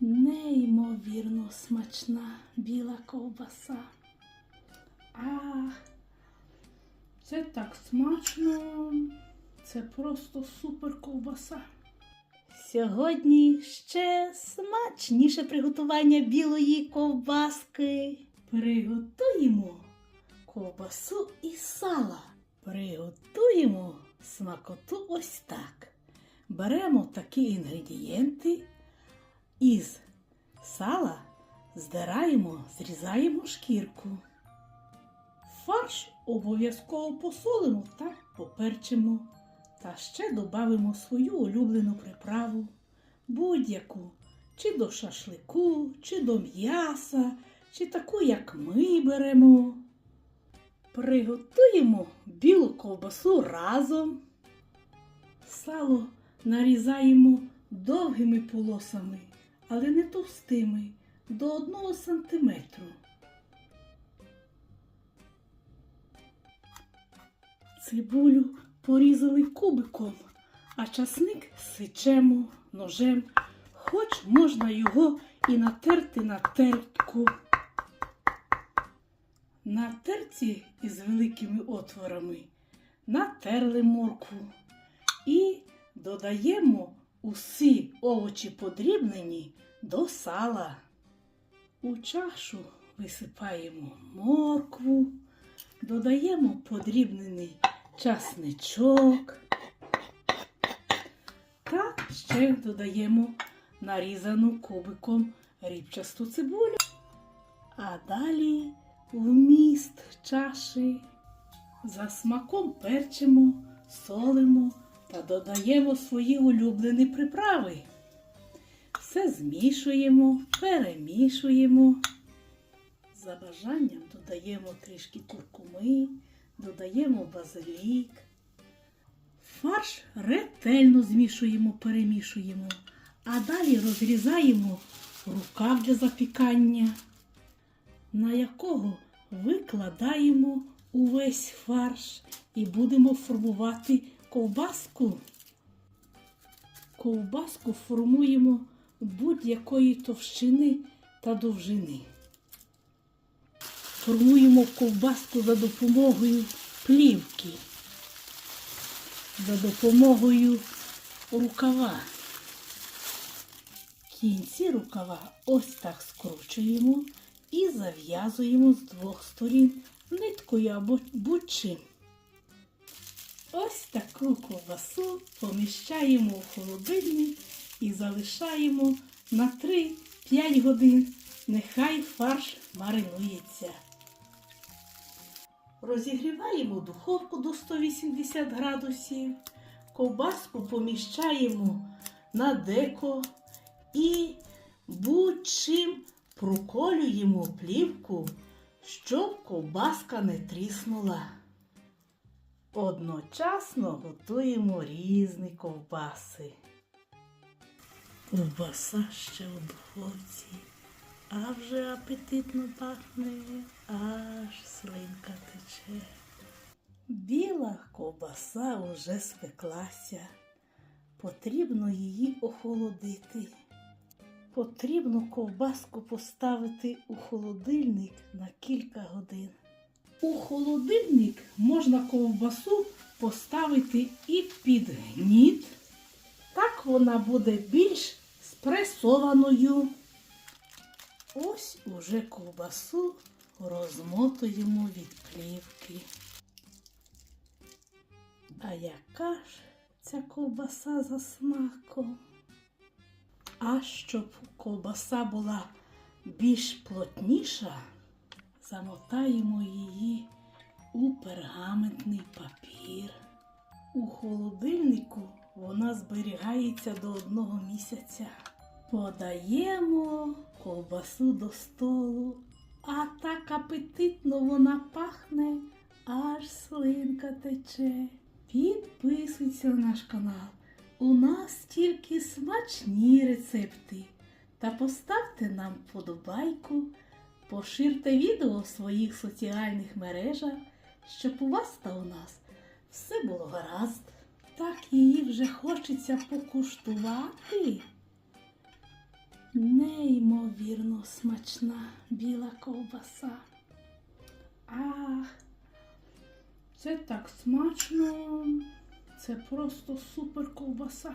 Неймовірно смачна біла ковбаса. Ах, це так смачно. Це просто супер ковбаса. Сьогодні ще смачніше приготування білої ковбаски. Приготуємо ковбасу із сала. Приготуємо смакоту ось так. Беремо такі інгредієнти із сала, здираємо, зрізаємо шкірку. Фарш обов'язково посолимо та поперчимо. Та ще додамо свою улюблену приправу, будь-яку, чи до шашлику, чи до м'яса, чи таку, як ми беремо. Приготуємо білу ковбасу разом. Сало нарізаємо довгими полосами, але не товстими, до 1 сантиметру. Цибулю порізали кубиком, а часник сичемо ножем, хоч можна його і натерти на тертку. На терці із великими отворами натерли моркву і додаємо усі овочі подрібнені до сала. У чашу висипаємо моркву, додаємо подрібнений часничок та ще додаємо нарізану кубиком рібчасту цибулю. А далі вміст чаші за смаком перчимо, солимо та додаємо свої улюблені приправи. Все змішуємо, перемішуємо. За бажанням додаємо трішки куркуми, додаємо базилік. Фарш ретельно змішуємо, перемішуємо, а далі розрізаємо рукав для запікання, на якого викладаємо увесь фарш і будемо формувати ковбаску. Ковбаску формуємо будь-якої товщини та довжини. Формуємо ковбаску за допомогою плівки, за допомогою рукава. Кінці рукава ось так скручуємо і зав'язуємо з двох сторін ниткою або будь-чим. Ось таку ковбасу поміщаємо у холодильник і залишаємо на 3-5 годин. Нехай фарш маринується. Розігріваємо духовку до 180 градусів. Ковбаску поміщаємо на деко і будь-чим проколюємо плівку, щоб ковбаска не тріснула. Одночасно готуємо різні ковбаси. Ковбаса ще у духовці, а вже апетитно пахне, аж слинка тече. Біла ковбаса уже спеклася. Потрібно її охолодити. Потрібно ковбаску поставити у холодильник на кілька годин. У холодильник можна ковбасу поставити і під гніт. Так вона буде більш спресованою. Ось уже ковбасу розмотуємо від плівки. А яка ж ця ковбаса за смаком? А щоб ковбаса була більш плотніша, замотаємо її у пергаментний папір. У холодильнику вона зберігається до одного місяця. Подаємо ковбасу до столу, а так апетитно вона пахне, аж слинка тече. Підписуйся на наш канал. У нас тільки смачні рецепти. Та поставте нам вподобайку, поширте відео в своїх соціальних мережах, щоб у вас та у нас все було гаразд. Так її вже хочеться покуштувати. Неймовірно смачна біла ковбаса. Ах, це так смачно. Це просто супер ковбаса.